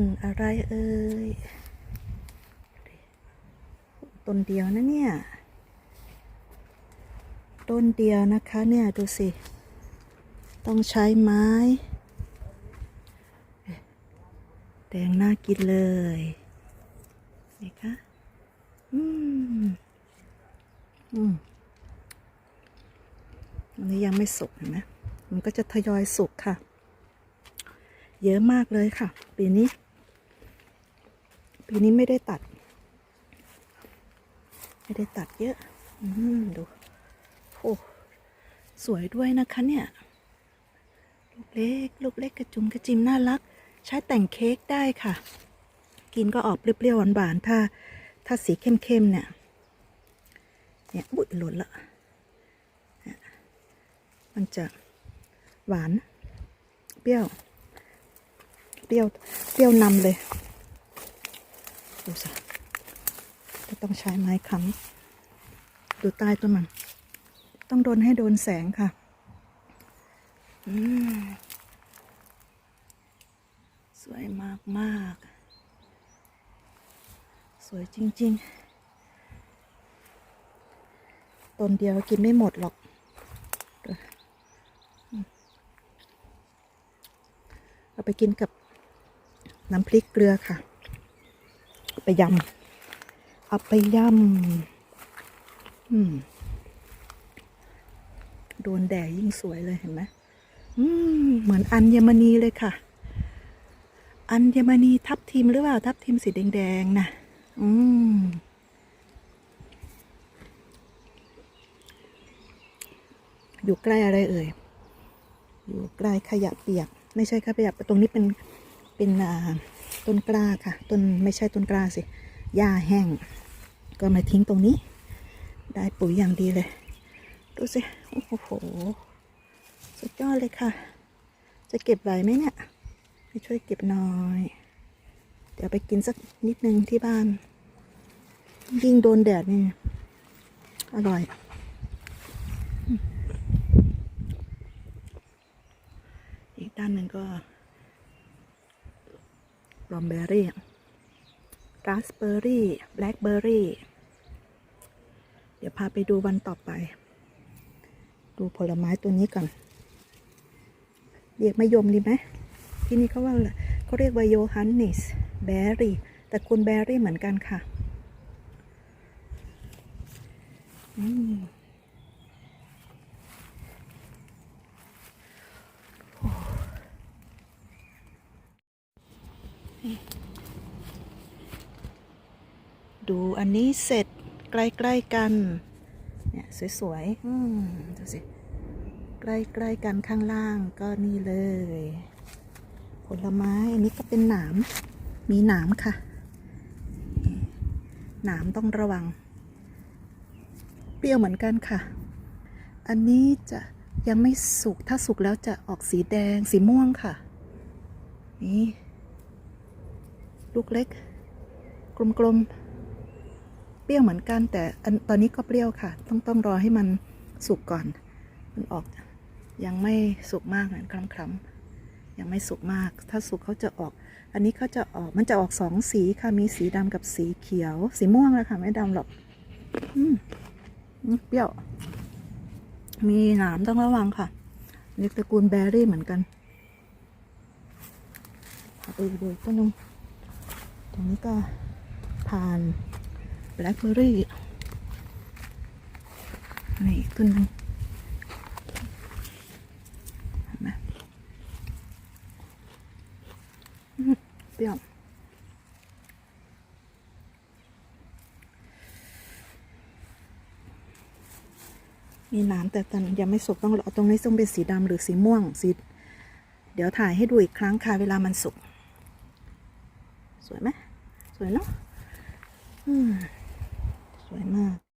นอะไรเอ่ยต้นเดียวนะเนี่ย ต้นเดียวนะคะเนี่ยดูสิ ต้องใช้ไม้ แดงน่ากินเลยนี่คะอืม อืมอันนี้ยังไม่สุกเห็นไหมมันก็จะทยอยสุกค่ะ เยอะมากเลยค่ะ ปีนี้ ปีนี้ไม่ได้ตัด ไม่ได้ตัดเยอะ อืมดู โอ้สวยด้วยนะคะเนี่ย ลูกเล็ก ลูกเล็กกระจุมกระจิมน่ารัก ใช้แต่งเค้กได้ค่ะ กินก็ออกเปรี้ยวๆหวานๆถ้า ถ้าสีเข้มๆเนี่ย เนี่ยบุยหล่นละเนี่ยมันจะหวาน เปรี้ยว เปรี้ยว เปรี้ยวนำเลย ดูสิจะต้องใช้ไม้ค้ำดูใต้ต้นมัน ต้องโดนให้โดนแสงค่ะสวยมากมากสวยจริง ๆ ต้นเดียวกินไม่หมดหรอกเอาไปกินกับน้ำพริกเกลือค่ะ ไปยำเอาไปยำอืมโดนแดดยิ่งสวยเลยเห็นไหมอืมเหมือนอัญมณีเลยค่ะ อัญมณีทับทิมหรือเปล่า ทับทิมสีแดงๆนะอืมอยู่ใกล้อะไรเอ่ย อยู่ใกล้ขยะเปียก ไม่ใช่ขยะตรงนี้เป็นเป็นอ่า ต้นกล้าค่ะ ต้นไม่ใช่ต้นกล้าสิ หญ้าแห้ง ก็มาทิ้งตรงนี้ ได้ปุ๋ยอย่างดีเลย ดูสิ โอ้โห สุดยอดเลยค่ะ จะเก็บไหวไหมเนี่ย ให้ช่วยเก็บหน่อย เดี๋ยวไปกินสักนิดนึงที่บ้าน ยิ่งโดนแดดนี่ อร่อยอีกด้านหนึ่งก็ รอมเบอรี่ราสเบอร์รี่แบล็คเบอร์รี่ เดี๋ยวพาไปดูวันต่อไป ดูผลไม้ตัวนี้ก่อน เรียกมะยมดีไหม ที่นี่เขาว่าเขาเรียกว่าโยฮันนิสเบอร์รี่ แต่คุณเบอร์รี่เหมือนกันค่ะ อืม ดูอันนี้เสร็จใกล้ๆกัน เนี่ยสวยๆ อืมดูสิ ใกล้ๆกันข้างล่างก็นี่เลย ผลไม้ อันนี้ก็เป็นหนาม มีหนามค่ะ หนามต้องระวัง เปรี้ยวเหมือนกันค่ะ อันนี้จะยังไม่สุก ถ้าสุกแล้วจะออกสีแดง สีม่วงค่ะ นี่ ลูกเล็ก กลมๆ เปรี้ยวเหมือนกัน แต่ตอนนี้ก็เปรี้ยวค่ะ ต้องต้องรอให้มันสุกก่อน มันออกยังไม่สุกมากเหมือนคล้ำๆยังไม่สุกมาก ถ้าสุกเขาจะออก อันนี้เขาจะออกมันจะออกสองสีค่ะมีสีดำกับสีเขียว สีม่วงนะคะไม่ดำหรอกอืมเปรี้ยว มีหนามต้องระวังค่ะนี่ตระกูลแบร์รี่เหมือนกันพาไปดูต้นนึง ตรงนี้ก็ผ่านแบล็คเบอร์รี่นี่ต้นนึงเห็นไหมเปรี้ยวมีน้ำแต่ตอนยังไม่สุกต้องรอตรงนี้ต้องเป็นสีดำหรือสีม่วงสีเดี๋ยวถ่ายให้ดูอีกครั้งค่ะ เวลามันสุก สวยไหม สวยเนาะสวยมาก